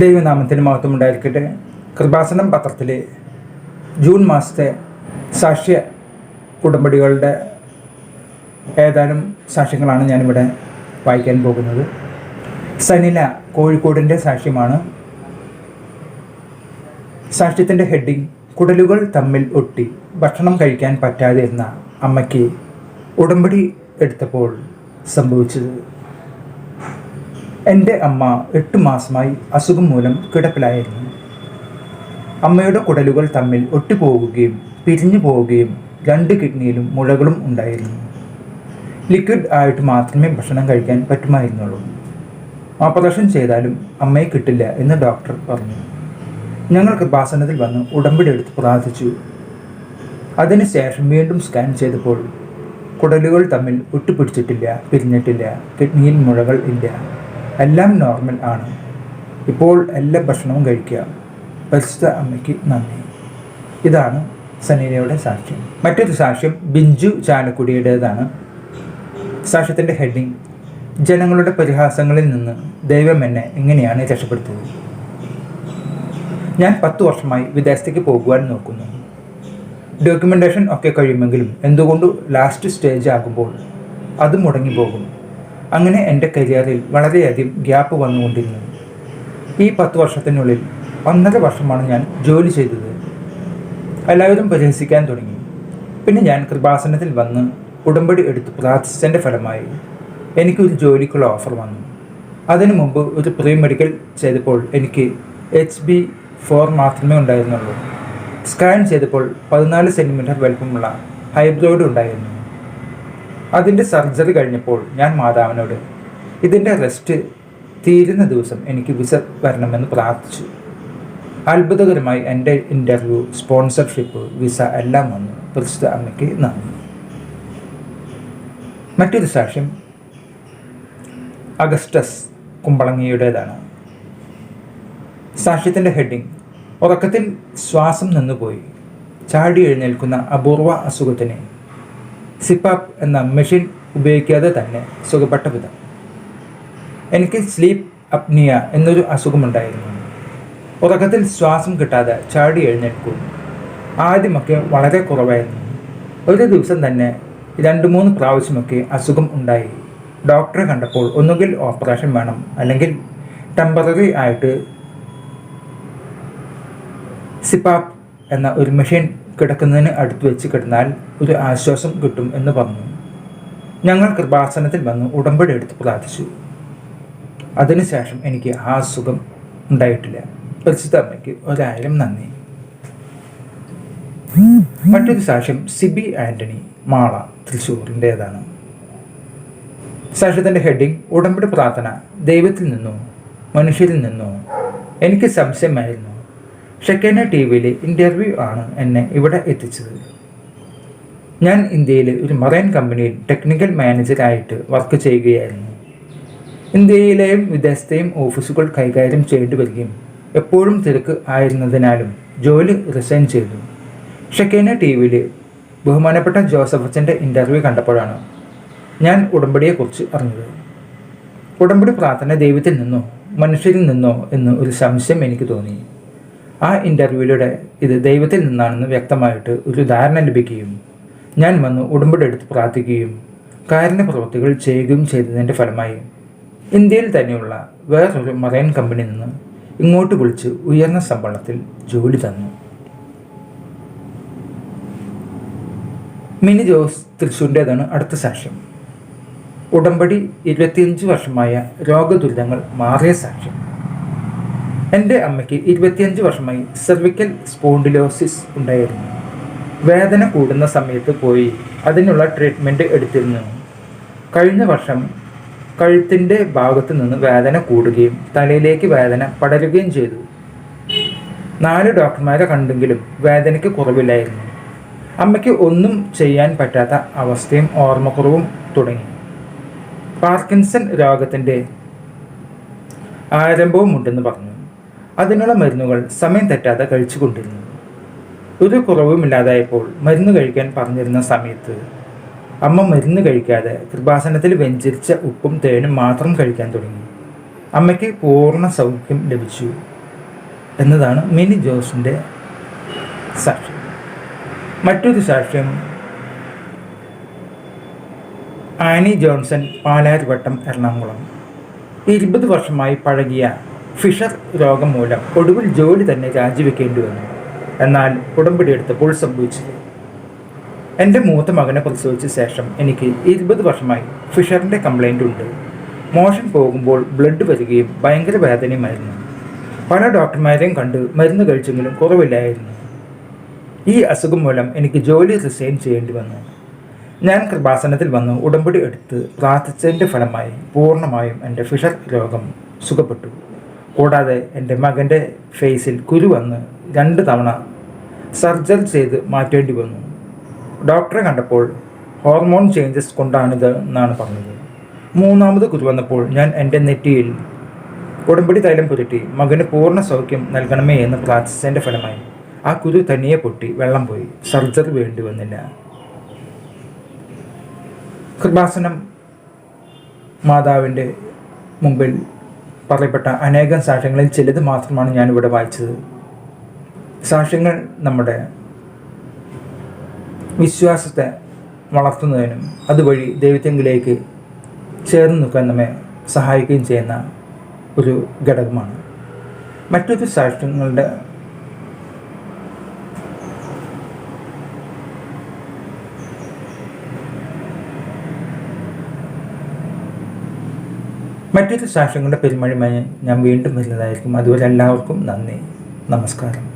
ദൈവനാമത്തിന് മഹത്വം ഉണ്ടായിരിക്കട്ടെ കൃപാസനം പത്രത്തിലെ ജൂൺ മാസത്തെ സാക്ഷ്യ ഉടമ്പടികളുടെ ഏതാനും സാക്ഷ്യങ്ങളാണ് ഞാനിവിടെ വായിക്കാൻ പോകുന്നത്. സനില കോഴിക്കോടിന്റെ സാക്ഷ്യമാണ്. സാക്ഷ്യത്തിന്റെ ഹെഡിങ് കുടലുകൾ തമ്മിൽ ഒട്ടി ഭക്ഷണം കഴിക്കാൻ പറ്റാതെ എന്ന അമ്മയ്ക്ക് ഉടമ്പടി എടുത്തപ്പോൾ സംഭവിച്ചത്. എന്റെ അമ്മ എട്ട് മാസമായി അസുഖം മൂലം കിടപ്പിലായിരുന്നു. അമ്മയുടെ കുടലുകൾ തമ്മിൽ ഒട്ടിപ്പോവുകയും പിരിഞ്ഞു പോവുകയും രണ്ട് കിഡ്നിയിലും മുഴകളും ഉണ്ടായിരുന്നു. ലിക്വിഡ് ആയിട്ട് മാത്രമേ ഭക്ഷണം കഴിക്കാൻ പറ്റുമായിരുന്നുള്ളൂ. ഓപ്പറേഷൻ ചെയ്താലും അമ്മയെ കിട്ടില്ല എന്ന് ഡോക്ടർ പറഞ്ഞു. ഞങ്ങൾ കൃപാസനത്തിൽ വന്ന് ഉടമ്പടി എടുത്ത് പ്രാർത്ഥിച്ചു. അതിനുശേഷം വീണ്ടും സ്കാൻ ചെയ്തപ്പോൾ കുടലുകൾ തമ്മിൽ ഒട്ടിപ്പിടിച്ചിട്ടില്ല പിരിഞ്ഞിട്ടില്ല കിഡ്നിയിൽ മുഴകൾ ഇല്ല. എല്ലാം നോർമൽ ആണ്. ഇപ്പോൾ എല്ലാ ഭക്ഷണവും കഴിക്കുക. പരിശുദ്ധ അമ്മയ്ക്ക് നന്ദി. ഇതാണ് സനീനയുടെ സാക്ഷ്യം. മറ്റൊരു സാക്ഷ്യം ബിഞ്ചു ചാലക്കുടിയുടേതാണ്. സാക്ഷ്യത്തിന്റെ ഹെഡിങ് ജനങ്ങളുടെ പരിഹാസങ്ങളിൽ നിന്ന് ദൈവം എന്നെ എങ്ങനെയാണ് രക്ഷപ്പെടുത്തുന്നത്? ഞാൻ പത്ത് വർഷമായി വിദേശത്തേക്ക് പോകുവാൻ നോക്കുന്നു. ഡോക്യുമെന്റേഷൻ ഒക്കെ കഴിയുമെങ്കിലും എന്തുകൊണ്ട് ലാസ്റ്റ് സ്റ്റേജ് ആകുമ്പോൾ അത് മുടങ്ങിപ്പോകും അങ്ങനെ എന്റെ കരിയറിൽ വളരെയധികം ഗ്യാപ്പ് വന്നുകൊണ്ടിരുന്നു. ഈ പത്ത് വർഷത്തിനുള്ളിൽ ഒന്നര വർഷമാണ് ഞാൻ ജോലി ചെയ്തത്. എല്ലാവരും പരിഹസിക്കാൻ തുടങ്ങി. പിന്നെ ഞാൻ കൃപാസനത്തിൽ വന്ന് ഉടമ്പടി എടുത്ത് പ്രാർത്ഥിച്ചതിന്റെ ഫലമായി എനിക്കൊരു ജോലിക്കുള്ള ഓഫർ വന്നു. അതിനു മുമ്പ് ഒരു പ്രീ മെഡിക്കൽ ചെയ്തപ്പോൾ എനിക്ക് എച്ച് ബി ഫോർ മാത്രമേ ഉണ്ടായിരുന്നുള്ളൂ. സ്കാൻ ചെയ്തപ്പോൾ പതിനാല് സെന്റിമീറ്റർ വലുപ്പമുള്ള ഹൈബ്രോയിഡ് ഉണ്ടായിരുന്നു. അതിന്റെ സർജറി കഴിഞ്ഞപ്പോൾ ഞാൻ മാതാവിനോട് ഇതിന്റെ റെസ്റ്റ് തീരുന്ന ദിവസം എനിക്ക് വിസ വരണമെന്ന് പ്രാർത്ഥിച്ചു. അത്ഭുതകരമായി എന്റെ ഇന്റർവ്യൂ സ്പോൺസർഷിപ്പ് വിസ എല്ലാം വന്നു. പ്രസിദ്ധ അമ്മയ്ക്ക് നന്ദി. മറ്റൊരു സാക്ഷ്യം അഗസ്റ്റസ് കുമ്പളങ്ങിയുടേതാണ്. സാക്ഷ്യത്തിന്റെ ഹെഡിങ് ഉറക്കത്തിൽ ശ്വാസം നിന്നുപോയി. ചാടി എഴുന്നേൽക്കുന്ന അപൂർവ അസുഖത്തിന് സിപ്പാപ്പ് എന്ന മെഷീൻ ഉപയോഗിക്കാതെ തന്നെ സുഖപ്പെട്ട വിധം. എനിക്ക് സ്ലീപ്പ് അപ്നിയ എന്നൊരു അസുഖമുണ്ടായിരുന്നു. ഉറക്കത്തിൽ ശ്വാസം കിട്ടാതെ ചാടി എഴുന്നേൽക്കും. ആദ്യമൊക്കെ വളരെ കുറവായിരുന്നു. ഒരു ദിവസം തന്നെ രണ്ട് മൂന്ന് പ്രാവശ്യമൊക്കെ അസുഖം ഉണ്ടായി. ഡോക്ടറെ കണ്ടപ്പോൾ ഒന്നുകിൽ ഓപ്പറേഷൻ വേണം അല്ലെങ്കിൽ ടെമ്പററി ആയിട്ട് സിപ്പാപ്പ് എന്ന ഒരു മെഷീൻ കിടക്കുന്നതിന് അടുത്ത് വെച്ച് കിടന്നാൽ ഒരു ആശ്വാസം കിട്ടും എന്ന് പറഞ്ഞു. ഞങ്ങൾ കൃപാസനത്തിൽ വന്ന് ഉടമ്പടി എടുത്ത് പ്രാർത്ഥിച്ചു. അതിനുശേഷം എനിക്ക് ആ സുഖം ഉണ്ടായിട്ടില്ല. പരിശുദ്ധ ഒരായിരം നന്ദി. മറ്റൊരു സാക്ഷ്യം സിബി ആന്റണി മാള തൃശ്ശൂരിന്റേതാണ്. സാക്ഷ്യത്തിന്റെ ഹെഡിങ് ഉടമ്പടി പ്രാർത്ഥന ദൈവത്തിൽ നിന്നോ മനുഷ്യരിൽ നിന്നോ എനിക്ക് സംശയമായിരുന്നു. ഷെക്കേന ടി വിയിലെ ഇന്റർവ്യൂ ആണ് എന്നെ ഇവിടെ എത്തിച്ചത്. ഞാൻ ഇന്ത്യയിലെ ഒരു മറൈൻ കമ്പനിയിൽ ടെക്നിക്കൽ മാനേജറായിട്ട് വർക്ക് ചെയ്യുകയായിരുന്നു. ഇന്ത്യയിലെയും വിദേശത്തെയും ഓഫീസുകൾ കൈകാര്യം ചെയ്യേണ്ടി വരികയും എപ്പോഴും തിരക്ക് ആയിരുന്നതിനാലും ജോലി റിസൈൻ ചെയ്തു. ഷെക്കേന ടി വിയിൽ ബഹുമാനപ്പെട്ട ജോസഫ് അച്ഛന്റെ ഇന്റർവ്യൂ കണ്ടപ്പോഴാണ് ഞാൻ ഉടമ്പടിയെക്കുറിച്ച് അറിഞ്ഞത്. ഉടമ്പടി പ്രാർത്ഥന ദൈവത്തിൽ നിന്നോ മനുഷ്യരിൽ നിന്നോ എന്ന് ഒരു സംശയം എനിക്ക് തോന്നി. ആ ഇന്റർവ്യൂവിലൂടെ ഇത് ദൈവത്തിൽ നിന്നാണെന്ന് വ്യക്തമായിട്ട് ഒരു ധാരണ ലഭിക്കുകയും ഞാൻ വന്ന് ഉടമ്പടി എടുത്ത് പ്രാർത്ഥിക്കുകയും കാരുണ്യ പ്രവൃത്തികൾ ചെയ്യുകയും ചെയ്തതിന്റെ ഫലമായി ഇന്ത്യയിൽ തന്നെയുള്ള വേറൊരു മറൈൻ കമ്പനി നിന്ന് ഇങ്ങോട്ട് വിളിച്ച് ഉയർന്ന ശമ്പളത്തിൽ ജോലി തന്നു. മിനി ജോസ് തൃശ്ശൂരിന്റേതാണ് അടുത്ത സാക്ഷ്യം. ഉടമ്പടി ഇരുപത്തിയഞ്ച് വർഷമായ രോഗദുരിതങ്ങൾ മാറിയ സാക്ഷ്യം. എന്റെ അമ്മയ്ക്ക് ഇരുപത്തിയഞ്ച് വർഷമായി സെർവിക്കൽ സ്പോണ്ടിലോസിസ് ഉണ്ടായിരുന്നു. വേദന കൂടുന്ന സമയത്ത് പോയി അതിനുള്ള ട്രീറ്റ്മെന്റ് എടുത്തിരുന്നു. കഴിഞ്ഞ വർഷം കഴുത്തിന്റെ ഭാഗത്ത് നിന്ന് വേദന കൂടുകയും തലയിലേക്ക് വേദന പടരുകയും ചെയ്തു. നാല് ഡോക്ടർമാരെ കണ്ടെങ്കിലും വേദനയ്ക്ക് കുറവില്ലായിരുന്നു. അമ്മയ്ക്ക് ഒന്നും ചെയ്യാൻ പറ്റാത്ത അവസ്ഥയും ഓർമ്മക്കുറവും തുടങ്ങി. പാർക്കിൻസൺ രോഗത്തിന്റെ ആരംഭവും ഉണ്ടെന്ന് പറഞ്ഞു. അതിനുള്ള മരുന്നുകൾ സമയം തെറ്റാതെ കഴിച്ചുകൊണ്ടിരുന്നു. ഒരു കുറവുമില്ലാതായപ്പോൾ മരുന്ന് കഴിക്കാൻ പറഞ്ഞിരുന്ന സമയത്ത് അമ്മ മരുന്ന് കഴിക്കാതെ കൃപാസനത്തിൽ വെഞ്ചരിച്ച ഉപ്പും തേനും മാത്രം കഴിക്കാൻ തുടങ്ങി. അമ്മയ്ക്ക് പൂർണ സൗഖ്യം ലഭിച്ചു എന്നതാണ് മിനി ജോസിന്റെ സാക്ഷ്യം. മറ്റൊരു സാക്ഷ്യം ആനി ജോൺസൺ പാലാരിവട്ടം എറണാകുളം. ഇരുപത് വർഷമായി പഴകിയ ഫിഷർ രോഗം മൂലം ഒടുവിൽ ജോലി തന്നെ രാജിവെക്കേണ്ടി വന്നു. എന്നാൽ ഉടമ്പടി എടുത്തപ്പോൾ സംഭവിച്ചു. എന്റെ മൂത്ത മകനെ പ്രസവിച്ച ശേഷം എനിക്ക് ഇരുപത് വർഷമായി ഫിഷറിന്റെ കംപ്ലൈന്റ് ഉണ്ട്. മോഷൻ പോകുമ്പോൾ ബ്ലഡ് വരികയും ഭയങ്കര വേദനയുമായിരുന്നു പല ഡോക്ടർമാരെയും കണ്ട് മരുന്ന് കഴിച്ചെങ്കിലും കുറവില്ലായിരുന്നു. ഈ അസുഖം മൂലം എനിക്ക് ജോലി റിസൈൻ ചെയ്യേണ്ടി വന്നു. ഞാൻ കൃപാസനത്തിൽ വന്ന് ഉടമ്പടി എടുത്ത് പ്രാർത്ഥിച്ചതിന്റെ ഫലമായി പൂർണമായും എന്റെ ഫിഷർ രോഗം സുഖപ്പെട്ടു. കൂടാതെ എന്റെ മകന്റെ ഫേസിൽ കുരു വന്ന് രണ്ട് തവണ സർജറി ചെയ്ത് മാറ്റേണ്ടി വന്നു. ഡോക്ടറെ കണ്ടപ്പോൾ ഹോർമോൺ ചേഞ്ചസ് കൊണ്ടാണിത് എന്നാണ് പറഞ്ഞത്. മൂന്നാമത് കുരു വന്നപ്പോൾ ഞാൻ എന്റെ നെറ്റിയിൽ ഉടമ്പടി തൈലം പുരട്ടി മകന് പൂർണ സൗഖ്യം നൽകണമേ എന്ന് പ്രാർത്ഥിച്ചതിന്റെ ഫലമായി ആ കുരു തനിയെ പൊട്ടി വെള്ളം പോയി. സർജറി വേണ്ടി വന്നില്ല. കൃപാസനം മാതാവിന്റെ മുമ്പിൽ പറയപ്പെട്ട അനേകം സാക്ഷ്യങ്ങളിൽ ചിലത് മാത്രമാണ് ഞാനിവിടെ വായിച്ചത്. സാക്ഷ്യങ്ങൾ നമ്മുടെ വിശ്വാസത്തെ വളർത്തുന്നതിനും അതുവഴി ദൈവത്തെങ്കിലേക്ക് ചേർന്ന് നിൽക്കാൻ നമ്മെ സഹായിക്കുകയും ചെയ്യുന്ന ഒരു ഘടകമാണ്. മറ്റൊരു സാക്ഷ്യങ്ങളുടെ മറ്റൊരു സാക്ഷ്യങ്ങളുടെ പെരുമഴയുമായി ഞാൻ വീണ്ടും വരുന്നതായിരിക്കും. അതുവരെ എല്ലാവർക്കും നന്ദി. നമസ്കാരം.